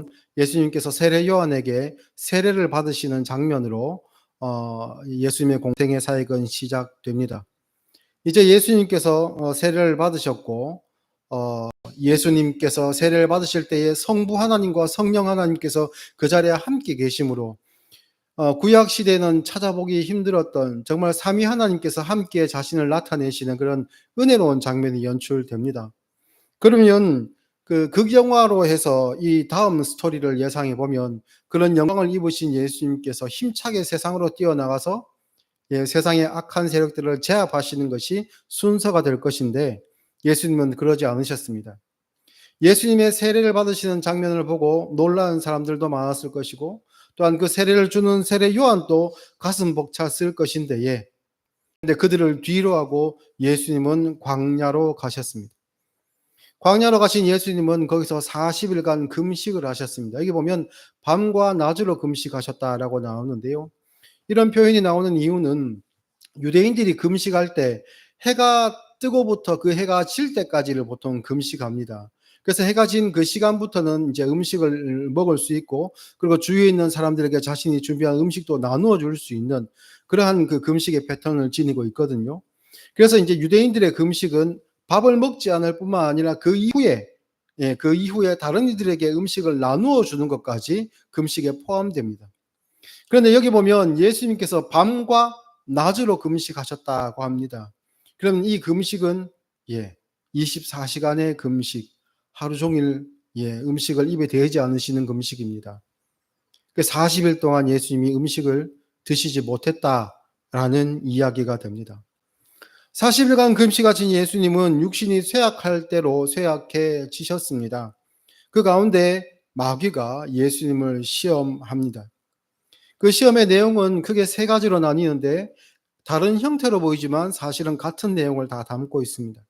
보면 예수님께서 세례 요한에게 세례를 받으시는 장면으로 어, 예수님의 공생의 사역은 시작됩니다. 이제 예수님께서 어, 세례를 받으셨고 어, 예수님께서 세례를 받으실 때에 성부 하나님과 성령 하나님께서 그 자리에 함께 계심으로 어, 구약 시대는 찾아보기 힘들었던 정말 삼위 하나님께서 함께 자신을 나타내시는 그런 은혜로운 장면이 연출됩니다. 그러면 그 극영화로 해서 이 다음 스토리를 예상해 보면 그런 영광을 입으신 예수님께서 힘차게 세상으로 뛰어나가서 예, 세상의 악한 세력들을 제압하시는 것이 순서가 될 것인데 예수님은 그러지 않으셨습니다. 예수님의 세례를 받으시는 장면을 보고 놀라는 사람들도 많았을 것이고 또한 그 세례를 주는 세례 요한도 가슴 벅찼을 것인데에 근데 그들을 뒤로 하고 예수님은 광야로 가셨습니다. 광야로 가신 예수님은 거기서 40일간 금식을 하셨습니다. 여기 보면 밤과 낮으로 금식하셨다라고 나오는데요. 이런 표현이 나오는 이유는 유대인들이 금식할 때 해가 뜨고부터 그 해가 질 때까지를 보통 금식합니다. 그래서 해가 진 그 시간부터는 이제 음식을 먹을 수 있고 그리고 주위에 있는 사람들에게 자신이 준비한 음식도 나누어 줄 수 있는 그러한 그 금식의 패턴을 지니고 있거든요. 그래서 이제 유대인들의 금식은 밥을 먹지 않을 뿐만 아니라 그 이후에 예, 그 이후에 다른 이들에게 음식을 나누어 주는 것까지 금식에 포함됩니다. 그런데 여기 보면 예수님께서 밤과 낮으로 금식하셨다고 합니다. 그럼 이 금식은 예, 24시간의 금식, 하루 종일 예, 음식을 입에 대지 않으시는 금식입니다. 그 40일 동안 예수님이 음식을 드시지 못했다라는 이야기가 됩니다. 40일간 금식하신 예수님은 육신이 쇠약할 대로 쇠약해지셨습니다. 그 가운데 마귀가 예수님을 시험합니다. 그 시험의 내용은 크게 세 가지로 나뉘는데 다른 형태로 보이지만 사실은 같은 내용을 다 담고 있습니다.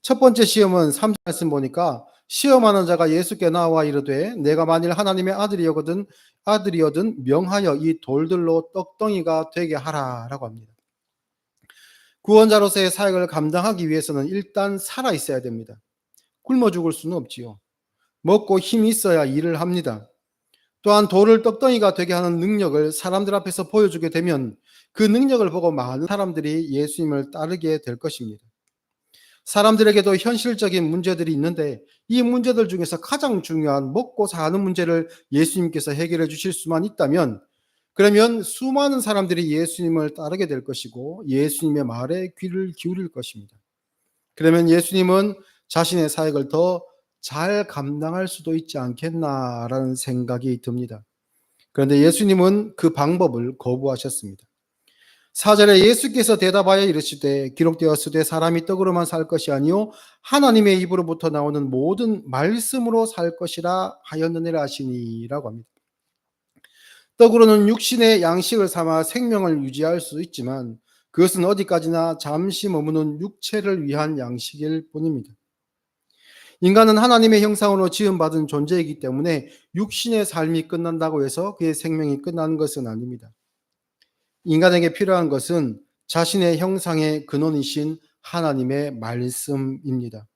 첫 번째 시험은 3절 말씀 보니까 시험하는 자가 예수께 나와 이르되 내가 만일 하나님의 아들이거든 아들이거든 명하여 이 돌들로 떡덩이가 되게 하라라고 합니다. 구원자로서의 사역을 감당하기 위해서는 일단 살아 있어야 됩니다. 굶어 죽을 수는 없지요. 먹고 힘이 있어야 일을 합니다. 또한 돌을 떡덩이가 되게 하는 능력을 사람들 앞에서 보여주게 되면 그 능력을 보고 많은 사람들이 예수님을 따르게 될 것입니다. 사람들에게도 현실적인 문제들이 있는데 이 문제들 중에서 가장 중요한 먹고 사는 문제를 예수님께서 해결해 주실 수만 있다면 그러면 수많은 사람들이 예수님을 따르게 될 것이고 예수님의 말에 귀를 기울일 것입니다. 그러면 예수님은 자신의 사역을 더 잘 감당할 수도 있지 않겠나라는 생각이 듭니다. 그런데 예수님은 그 방법을 거부하셨습니다. 사절에 예수께서 대답하여 이르시되 기록되었으되 사람이 떡으로만 살 것이 아니요 하나님의 입으로부터 나오는 모든 말씀으로 살 것이라 하였느니라 하시니라고 합니다. 떡으로는 육신의 양식을 삼아 생명을 유지할 수 있지만 그것은 어디까지나 잠시 머무는 육체를 위한 양식일 뿐입니다. 인간은 하나님의 형상으로 지음받은 존재이기 때문에 육신의 삶이 끝난다고 해서 그의 생명이 끝나는 것은 아닙니다. 인간에게 필요한 것은 자신의 형상의 근원이신 하나님의 말씀입니다.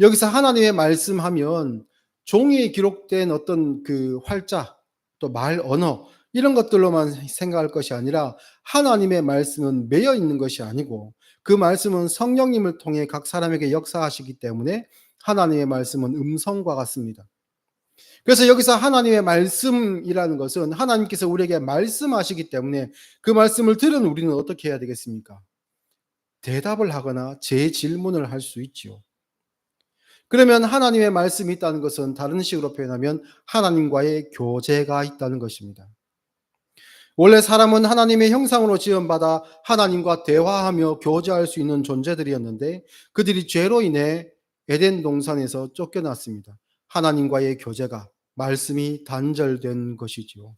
여기서 하나님의 말씀하면 종이에 기록된 어떤 그 활자, 또 말 언어 이런 것들로만 생각할 것이 아니라 하나님의 말씀은 매여 있는 것이 아니고 그 말씀은 성령님을 통해 각 사람에게 역사하시기 때문에 하나님의 말씀은 음성과 같습니다. 그래서 여기서 하나님의 말씀이라는 것은 하나님께서 우리에게 말씀하시기 때문에 그 말씀을 들은 우리는 어떻게 해야 되겠습니까? 대답을 하거나 제 질문을 할 수 있지요. 그러면 하나님의 말씀이 있다는 것은 다른 식으로 표현하면 하나님과의 교제가 있다는 것입니다. 원래 사람은 하나님의 형상으로 지음받아 하나님과 대화하며 교제할 수 있는 존재들이었는데 그들이 죄로 인해 에덴 동산에서 쫓겨났습니다. 하나님과의 교제가 말씀이 단절된 것이지요.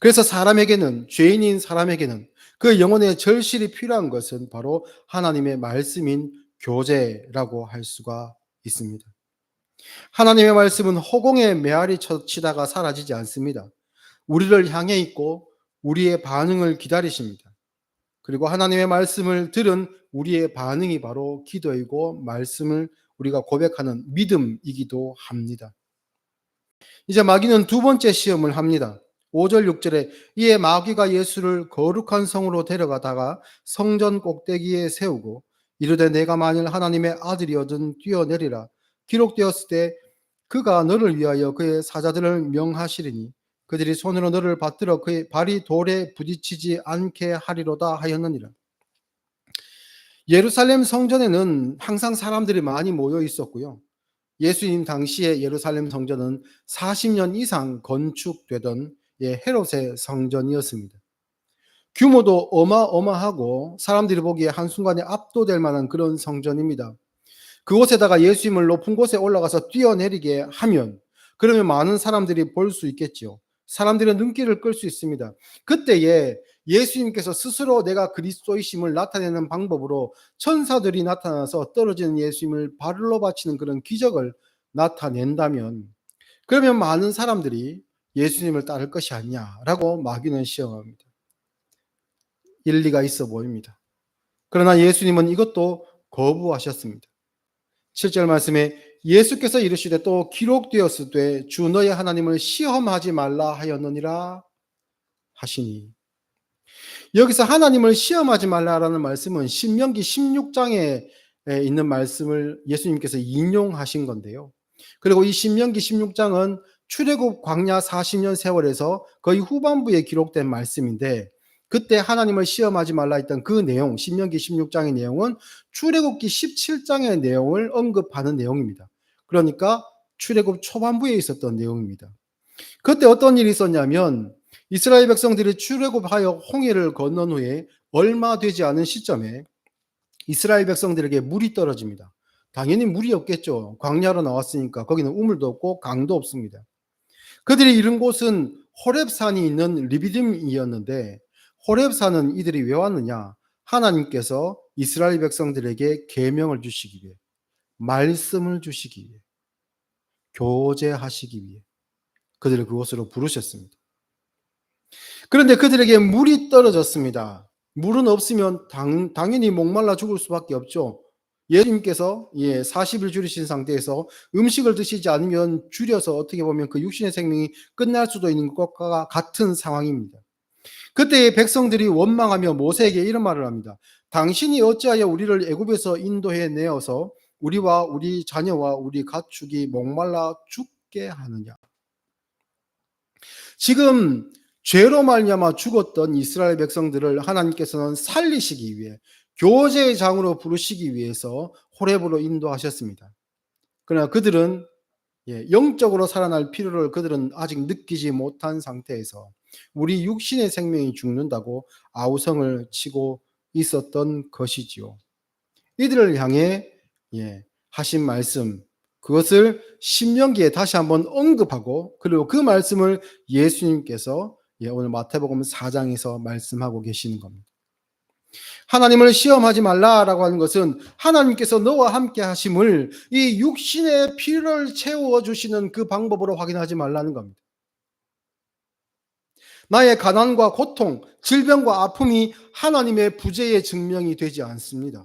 그래서 사람에게는 죄인인 사람에게는 그 영혼의 절실히 필요한 것은 바로 하나님의 말씀인 교제라고 할 수가 있습니다. 하나님의 말씀은 허공에 메아리 쳐치다가 사라지지 않습니다. 우리를 향해 있고 우리의 반응을 기다리십니다. 그리고 하나님의 말씀을 들은 우리의 반응이 바로 기도이고 말씀을 우리가 고백하는 믿음이기도 합니다. 이제 마귀는 두 번째 시험을 합니다. 5절 6절에 이에 마귀가 예수를 거룩한 성으로 데려가다가 성전 꼭대기에 세우고 이르되 내가 만일 하나님의 아들이어든 뛰어내리라 기록되었을 때 그가 너를 위하여 그의 사자들을 명하시리니 그들이 손으로 너를 받들어 그의 발이 돌에 부딪히지 않게 하리로다 하였느니라. 예루살렘 성전에는 항상 사람들이 많이 모여 있었고요. 예수님 당시에 예루살렘 성전은 40년 이상 건축되던 예, 헤롯의 성전이었습니다. 규모도 어마어마하고 사람들이 보기에 한순간에 압도될 만한 그런 성전입니다. 그곳에다가 예수님을 높은 곳에 올라가서 뛰어내리게 하면 그러면 많은 사람들이 볼 수 있겠지요. 사람들의 눈길을 끌 수 있습니다. 그때에 예수님께서 스스로 내가 그리스도이심을 나타내는 방법으로 천사들이 나타나서 떨어지는 예수님을 발로 받치는 그런 기적을 나타낸다면 그러면 많은 사람들이 예수님을 따를 것이 아니냐라고 마귀는 시험합니다. 일리가 있어 보입니다. 그러나 예수님은 이것도 거부하셨습니다. 7절 말씀에 예수께서 이르시되 또 기록되었을 때 주 너의 하나님을 시험하지 말라 하였느니라 하시니 여기서 하나님을 시험하지 말라라는 말씀은 신명기 16장에 있는 말씀을 예수님께서 인용하신 건데요. 그리고 이 신명기 16장은 출애굽 광야 40년 세월에서 거의 후반부에 기록된 말씀인데 그때 하나님을 시험하지 말라 했던 그 내용, 신명기 16장의 내용은 출애굽기 17장의 내용을 언급하는 내용입니다. 그러니까 출애굽 초반부에 있었던 내용입니다. 그때 어떤 일이 있었냐면 이스라엘 백성들이 출애굽하여 홍해를 건넌 후에 얼마 되지 않은 시점에 이스라엘 백성들에게 물이 떨어집니다. 당연히 물이 없겠죠. 광야로 나왔으니까 거기는 우물도 없고 강도 없습니다. 그들이 이른 곳은 호렙산이 있는 리비딤이었는데 호렙산은 이들이 왜 왔느냐? 하나님께서 이스라엘 백성들에게 계명을 주시기 위해 말씀을 주시기 위해 교제하시기 위해 그들을 그곳으로 부르셨습니다. 그런데 그들에게 물이 떨어졌습니다. 물은 없으면 당, 당연히 목말라 죽을 수밖에 없죠. 예수님께서 예, 40일 줄이신 상태에서 음식을 드시지 않으면 줄여서 어떻게 보면 그 육신의 생명이 끝날 수도 있는 것과 같은 상황입니다. 그때 백성들이 원망하며 모세에게 이런 말을 합니다. 당신이 어찌하여 우리를 애굽에서 인도해 내어서 우리와 우리 자녀와 우리 가축이 목말라 죽게 하느냐? 지금 죄로 말미암아 죽었던 이스라엘 백성들을 하나님께서는 살리시기 위해 교제의 장으로 부르시기 위해서 호렙으로 인도하셨습니다. 그러나 그들은 예, 영적으로 살아날 필요를 그들은 아직 느끼지 못한 상태에서 우리 육신의 생명이 죽는다고 아우성을 치고 있었던 것이지요. 이들을 향해 예, 하신 말씀 그것을 신명기에 다시 한번 언급하고 그리고 그 말씀을 예수님께서 예, 오늘 마태복음 4장에서 말씀하고 계시는 겁니다. 하나님을 시험하지 말라라고 하는 것은 하나님께서 너와 함께 하심을 이 육신의 피를 채워 주시는 그 방법으로 확인하지 말라는 겁니다. 나의 가난과 고통, 질병과 아픔이 하나님의 부재의 증명이 되지 않습니다.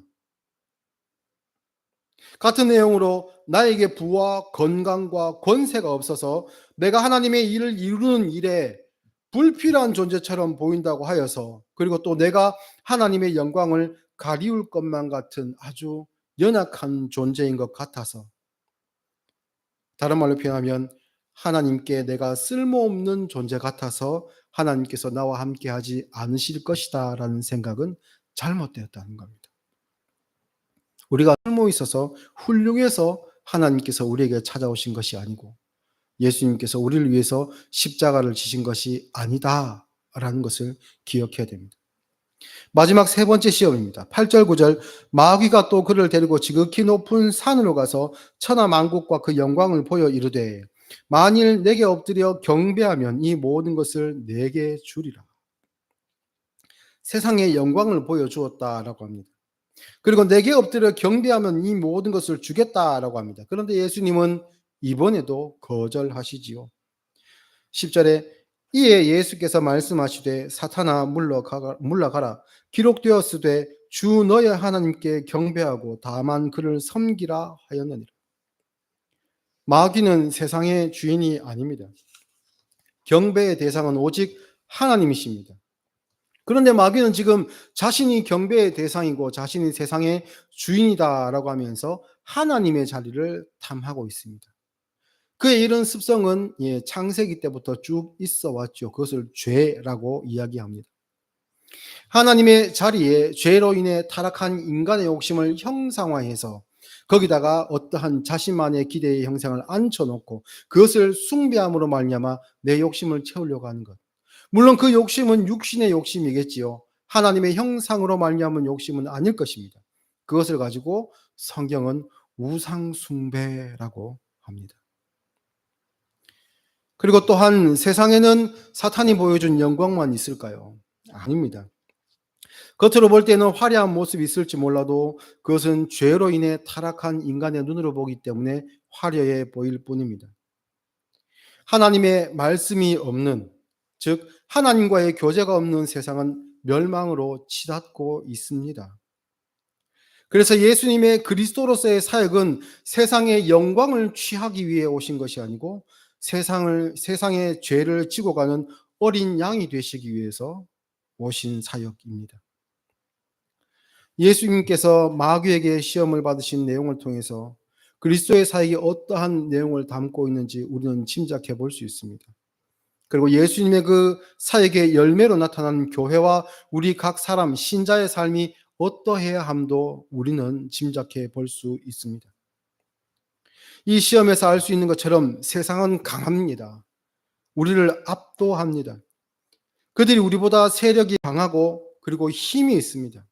같은 내용으로 나에게 부와 건강과 권세가 없어서 내가 하나님의 일을 이루는 일에 불필요한 존재처럼 보인다고 하여서 그리고 또 내가 하나님의 영광을 가리울 것만 같은 아주 연약한 존재인 것 같아서 다른 말로 표현하면 하나님께 내가 쓸모없는 존재 같아서 하나님께서 나와 함께 하지 않으실 것이다 라는 생각은 잘못되었다는 겁니다. 우리가 쓸모 있어서 훌륭해서 하나님께서 우리에게 찾아오신 것이 아니고 예수님께서 우리를 위해서 십자가를 지신 것이 아니다 라는 것을 기억해야 됩니다. 마지막 세 번째 시험입니다. 8절 9절 마귀가 또 그를 데리고 지극히 높은 산으로 가서 천하 만국과 그 영광을 보여 이르되 만일 내게 엎드려 경배하면 이 모든 것을 내게 주리라. 세상의 영광을 보여주었다라고 합니다. 그리고 내게 엎드려 경배하면 이 모든 것을 주겠다라고 합니다. 그런데 예수님은 이번에도 거절하시지요. 10절에 이에 예수께서 말씀하시되 사탄아 물러가라, 물러가라 기록되었으되 주 너의 하나님께 경배하고 다만 그를 섬기라 하였느니라. 마귀는 세상의 주인이 아닙니다. 경배의 대상은 오직 하나님이십니다. 그런데 마귀는 지금 자신이 경배의 대상이고 자신이 세상의 주인이다라고 하면서 하나님의 자리를 탐하고 있습니다. 그의 이런 습성은 예, 창세기 때부터 쭉 있어 왔죠. 그것을 죄라고 이야기합니다. 하나님의 자리에 죄로 인해 타락한 인간의 욕심을 형상화해서 거기다가 어떠한 자신만의 기대의 형상을 앉혀놓고 그것을 숭배함으로 말미암아 내 욕심을 채우려고 하는 것. 물론 그 욕심은 육신의 욕심이겠지요. 하나님의 형상으로 말미암은 욕심은 아닐 것입니다. 그것을 가지고 성경은 우상 숭배라고 합니다. 그리고 또한 세상에는 사탄이 보여준 영광만 있을까요? 아닙니다. 겉으로 볼 때는 화려한 모습이 있을지 몰라도 그것은 죄로 인해 타락한 인간의 눈으로 보기 때문에 화려해 보일 뿐입니다. 하나님의 말씀이 없는, 즉, 하나님과의 교제가 없는 세상은 멸망으로 치닫고 있습니다. 그래서 예수님의 그리스도로서의 사역은 세상의 영광을 취하기 위해 오신 것이 아니고 세상을 세상의 죄를 지고 가는 어린 양이 되시기 위해서 오신 사역입니다. 예수님께서 마귀에게 시험을 받으신 내용을 통해서 그리스도의 사역이 어떠한 내용을 담고 있는지 우리는 짐작해 볼 수 있습니다. 그리고 예수님의 그 사역의 열매로 나타난 교회와 우리 각 사람 신자의 삶이 어떠해야 함도 우리는 짐작해 볼 수 있습니다. 이 시험에서 알 수 있는 것처럼 세상은 강합니다. 우리를 압도합니다. 그들이 우리보다 세력이 강하고 그리고 힘이 있습니다.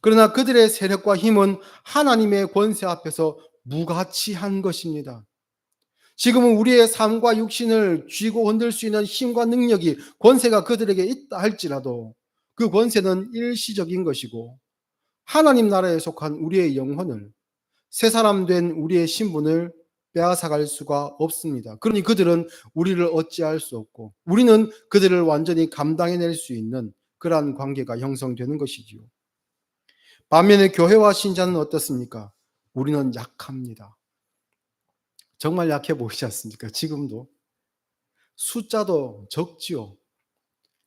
그러나 그들의 세력과 힘은 하나님의 권세 앞에서 무가치한 것입니다. 지금은 우리의 삶과 육신을 쥐고 흔들 수 있는 힘과 능력이 권세가 그들에게 있다 할지라도 그 권세는 일시적인 것이고 하나님 나라에 속한 우리의 영혼을 새 사람 된 우리의 신분을 빼앗아갈 수가 없습니다. 그러니 그들은 우리를 어찌할 수 없고 우리는 그들을 완전히 감당해낼 수 있는 그러한 관계가 형성되는 것이지요. 반면에 교회와 신자는 어떻습니까? 우리는 약합니다. 정말 약해 보이지 않습니까? 지금도. 숫자도 적지요.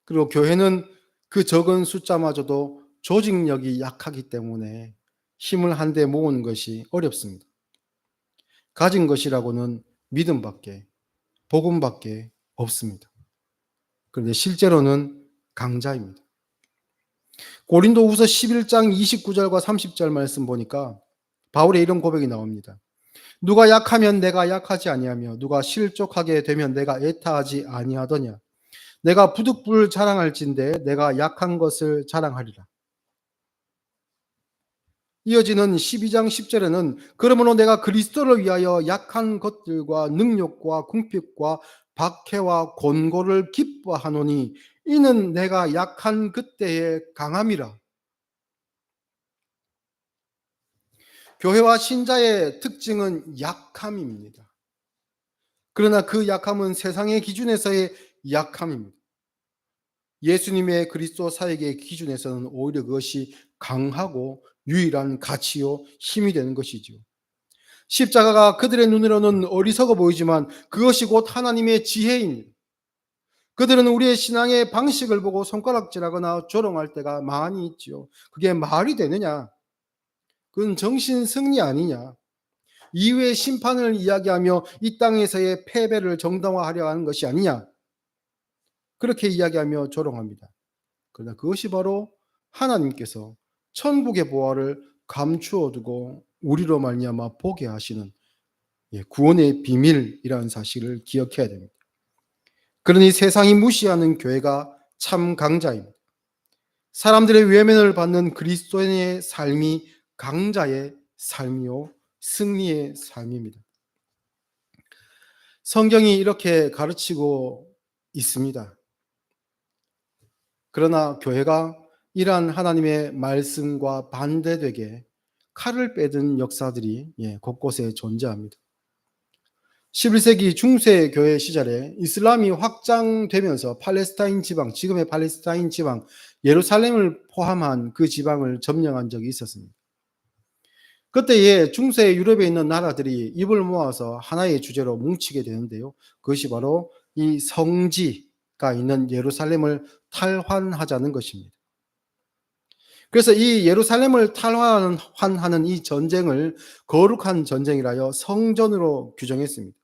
그리고 교회는 그 적은 숫자마저도 조직력이 약하기 때문에 힘을 한데 모으는 것이 어렵습니다. 가진 것이라고는 믿음밖에, 복음밖에 없습니다. 그런데 실제로는 강자입니다. 고린도 후서 11장 29절과 30절 말씀 보니까 바울의 이런 고백이 나옵니다. 누가 약하면 내가 약하지 아니하며 누가 실족하게 되면 내가 애타하지 아니하더냐 내가 부득불 자랑할진대 내가 약한 것을 자랑하리라. 이어지는 12장 10절에는 그러므로 내가 그리스도를 위하여 약한 것들과 능력과 궁핍과 박해와 곤고를 기뻐하노니 이는 내가 약한 그때의 강함이라. 교회와 신자의 특징은 약함입니다. 그러나 그 약함은 세상의 기준에서의 약함입니다. 예수님의 그리스도 사역의 기준에서는 오히려 그것이 강하고 유일한 가치요 힘이 되는 것이지요. 십자가가 그들의 눈으로는 어리석어 보이지만 그것이 곧 하나님의 지혜입니다. 그들은 우리의 신앙의 방식을 보고 손가락질하거나 조롱할 때가 많이 있지요. 그게 말이 되느냐? 그건 정신 승리 아니냐? 이후의 심판을 이야기하며 이 땅에서의 패배를 정당화하려 하는 것이 아니냐? 그렇게 이야기하며 조롱합니다. 그러나 그것이 바로 하나님께서 천국의 보화를 감추어 두고 우리로 말미암아 보게 하시는 예, 구원의 비밀이라는 사실을 기억해야 됩니다. 그러니 세상이 무시하는 교회가 참 강자입니다. 사람들의 외면을 받는 그리스도인의 삶이 강자의 삶이요 승리의 삶입니다. 성경이 이렇게 가르치고 있습니다. 그러나 교회가 이러한 하나님의 말씀과 반대되게 칼을 빼든 역사들이 예, 곳곳에 존재합니다. 11세기 중세 교회 시절에 이슬람이 확장되면서 팔레스타인 지방, 지금의 팔레스타인 지방, 예루살렘을 포함한 그 지방을 점령한 적이 있었습니다. 그때에 중세 유럽에 있는 나라들이 입을 모아서 하나의 주제로 뭉치게 되는데요. 그것이 바로 이 성지가 있는 예루살렘을 탈환하자는 것입니다. 그래서 이 예루살렘을 탈환하는 이 전쟁을 거룩한 전쟁이라여 성전으로 규정했습니다.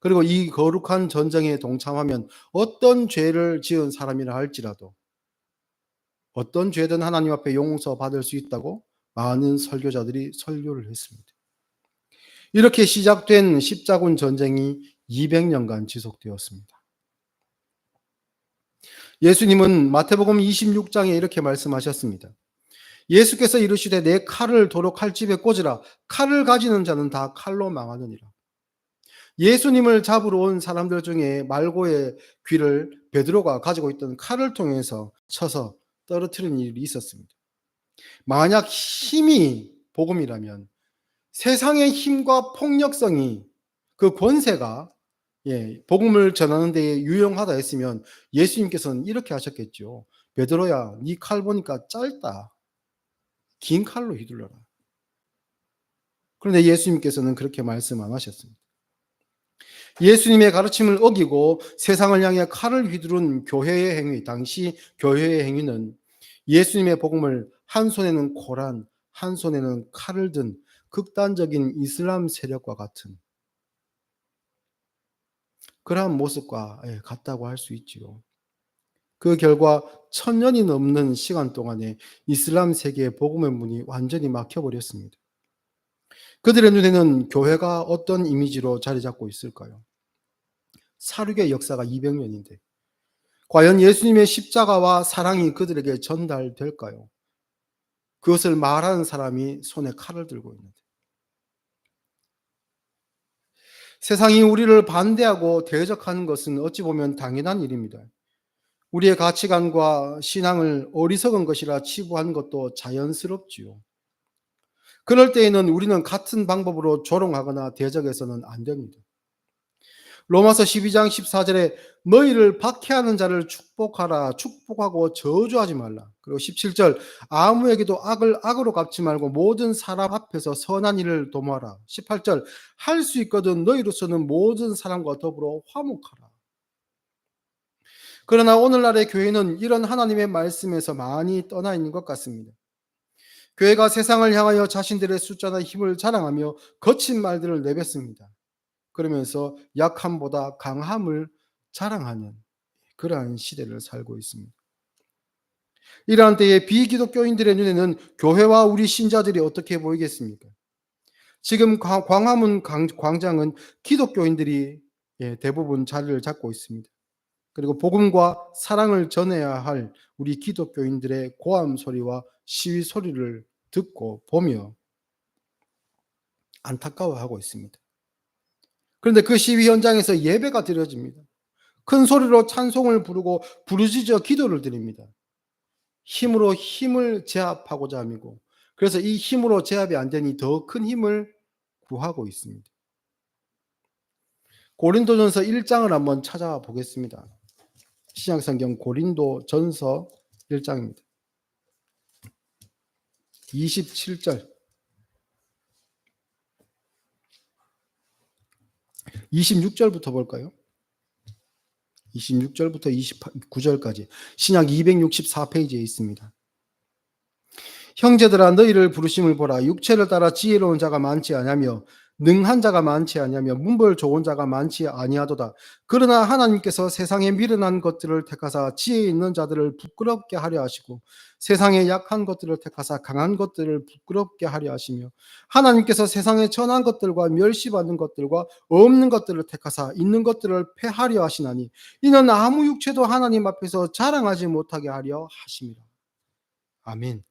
그리고 이 거룩한 전쟁에 동참하면 어떤 죄를 지은 사람이라 할지라도 어떤 죄든 하나님 앞에 용서받을 수 있다고 많은 설교자들이 설교를 했습니다. 이렇게 시작된 십자군 전쟁이 200년간 지속되었습니다. 예수님은 마태복음 26장에 이렇게 말씀하셨습니다. 예수께서 이르시되 내 칼을 도로 칼집에 꽂으라 칼을 가지는 자는 다 칼로 망하느니라. 예수님을 잡으러 온 사람들 중에 말고의 귀를 베드로가 가지고 있던 칼을 통해서 쳐서 떨어뜨리는 일이 있었습니다. 만약 힘이 복음이라면 세상의 힘과 폭력성이 그 권세가 예, 복음을 전하는 데 유용하다 했으면 예수님께서는 이렇게 하셨겠죠. 베드로야, 네 칼 보니까 짧다. 긴 칼로 휘둘러라. 그런데 예수님께서는 그렇게 말씀 안 하셨습니다. 예수님의 가르침을 어기고 세상을 향해 칼을 휘두른 교회의 행위, 당시 교회의 행위는 예수님의 복음을 한 손에는 코란, 한 손에는 칼을 든 극단적인 이슬람 세력과 같은 그러한 모습과 예, 같다고 할 수 있지요. 그 결과 천 년이 넘는 시간 동안에 이슬람 세계의 복음의 문이 완전히 막혀버렸습니다. 그들의 눈에는 교회가 어떤 이미지로 자리 잡고 있을까요? 사륙의 역사가 200년인데, 과연 예수님의 십자가와 사랑이 그들에게 전달될까요? 그것을 말하는 사람이 손에 칼을 들고 있는데. 세상이 우리를 반대하고 대적하는 것은 어찌 보면 당연한 일입니다. 우리의 가치관과 신앙을 어리석은 것이라 치부한 것도 자연스럽지요. 그럴 때에는 우리는 같은 방법으로 조롱하거나 대적해서는 안 됩니다. 로마서 12장 14절에 너희를 박해하는 자를 축복하라 축복하고 저주하지 말라. 그리고 17절 아무에게도 악을 악으로 갚지 말고 모든 사람 앞에서 선한 일을 도모하라. 18절 할 수 있거든 너희로서는 모든 사람과 더불어 화목하라. 그러나 오늘날의 교회는 이런 하나님의 말씀에서 많이 떠나 있는 것 같습니다. 교회가 세상을 향하여 자신들의 숫자나 힘을 자랑하며 거친 말들을 내뱉습니다. 그러면서 약함보다 강함을 자랑하는 그러한 시대를 살고 있습니다. 이러한 때에 비기독교인들의 눈에는 교회와 우리 신자들이 어떻게 보이겠습니까? 지금 광화문 광장은 기독교인들이 예, 대부분 자리를 잡고 있습니다. 그리고 복음과 사랑을 전해야 할 우리 기독교인들의 고함 소리와 시위 소리를 듣고 보며 안타까워하고 있습니다. 그런데 그 시위 현장에서 예배가 드려집니다. 큰 소리로 찬송을 부르고 부르짖어 기도를 드립니다. 힘으로 힘을 제압하고자 함이고 그래서 이 힘으로 제압이 안 되니 더 큰 힘을 구하고 있습니다. 고린도전서 1장을 한번 찾아보겠습니다. 신약성경 고린도전서 1장입니다. 27절 26절부터 볼까요? 26절부터 29절까지 신약 264페이지에 있습니다. 형제들아 너희를 부르심을 보라 육체를 따라 지혜로운 자가 많지 않으며 능한 자가 많지 아니하며 문벌 좋은 자가 많지 아니하도다. 그러나 하나님께서 세상에 미련한 것들을 택하사 지혜 있는 자들을 부끄럽게 하려 하시고 세상에 약한 것들을 택하사 강한 것들을 부끄럽게 하려 하시며 하나님께서 세상에 천한 것들과 멸시받는 것들과 없는 것들을 택하사 있는 것들을 패하려 하시나니 이는 아무 육체도 하나님 앞에서 자랑하지 못하게 하려 하심이라. 아멘.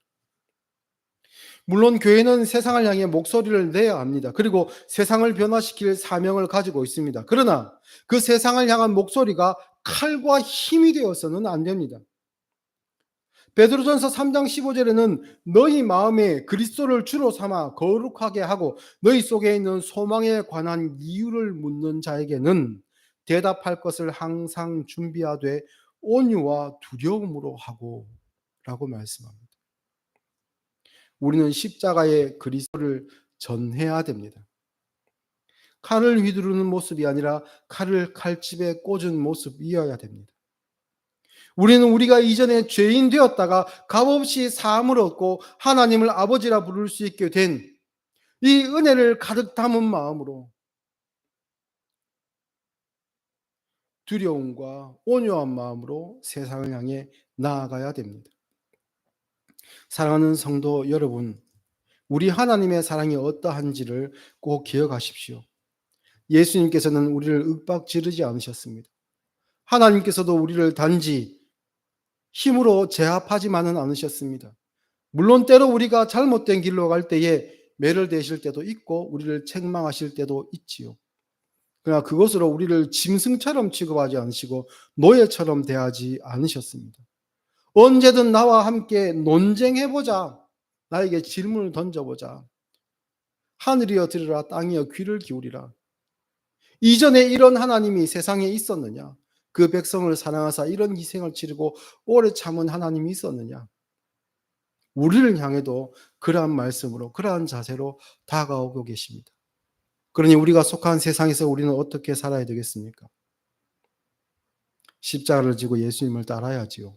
물론 교회는 세상을 향해 목소리를 내야 합니다. 그리고 세상을 변화시킬 사명을 가지고 있습니다. 그러나 그 세상을 향한 목소리가 칼과 힘이 되어서는 안 됩니다. 베드로전서 3장 15절에는 너희 마음에 그리스도를 주로 삼아 거룩하게 하고 너희 속에 있는 소망에 관한 이유를 묻는 자에게는 대답할 것을 항상 준비하되 온유와 두려움으로 하고 라고 말씀합니다. 우리는 십자가의 그리스도를 전해야 됩니다. 칼을 휘두르는 모습이 아니라 칼을 칼집에 꽂은 모습이어야 됩니다. 우리는 우리가 이전에 죄인 되었다가 값없이 사함을 얻고 하나님을 아버지라 부를 수 있게 된 이 은혜를 가득 담은 마음으로 두려움과 온유한 마음으로 세상을 향해 나아가야 됩니다. 사랑하는 성도 여러분, 우리 하나님의 사랑이 어떠한지를 꼭 기억하십시오. 예수님께서는 우리를 윽박 지르지 않으셨습니다. 하나님께서도 우리를 단지 힘으로 제압하지만은 않으셨습니다. 물론 때로 우리가 잘못된 길로 갈 때에 매를 대실 때도 있고 우리를 책망하실 때도 있지요. 그러나 그것으로 우리를 짐승처럼 취급하지 않으시고 노예처럼 대하지 않으셨습니다. 언제든 나와 함께 논쟁해보자. 나에게 질문을 던져보자. 하늘이여 들으라 땅이여 귀를 기울이라. 이전에 이런 하나님이 세상에 있었느냐? 그 백성을 사랑하사 이런 희생을 치르고 오래 참은 하나님이 있었느냐? 우리를 향해도 그러한 말씀으로 그러한 자세로 다가오고 계십니다. 그러니 우리가 속한 세상에서 우리는 어떻게 살아야 되겠습니까? 십자가를 지고 예수님을 따라야지요.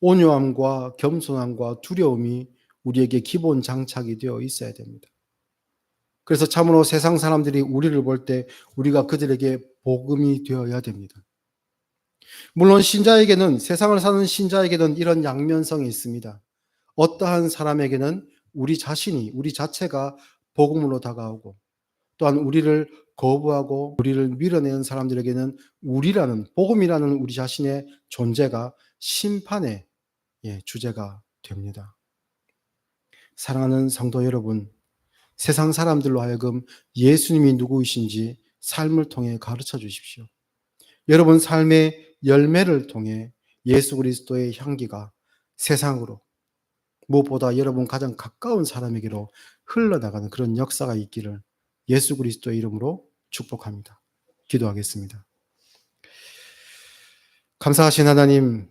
온유함과 겸손함과 두려움이 우리에게 기본 장착이 되어 있어야 됩니다. 그래서 참으로 세상 사람들이 우리를 볼 때 우리가 그들에게 복음이 되어야 됩니다. 물론 신자에게는 세상을 사는 신자에게는 이런 양면성이 있습니다. 어떠한 사람에게는 우리 자신이 우리 자체가 복음으로 다가오고 또한 우리를 거부하고 우리를 밀어내는 사람들에게는 우리라는 복음이라는 우리 자신의 존재가 심판의 예, 주제가 됩니다. 사랑하는 성도 여러분, 세상 사람들로 하여금 예수님이 누구이신지 삶을 통해 가르쳐 주십시오. 여러분 삶의 열매를 통해 예수 그리스도의 향기가 세상으로 무엇보다 여러분 가장 가까운 사람에게로 흘러나가는 그런 역사가 있기를 예수 그리스도의 이름으로 축복합니다. 기도하겠습니다. 감사하신 하나님,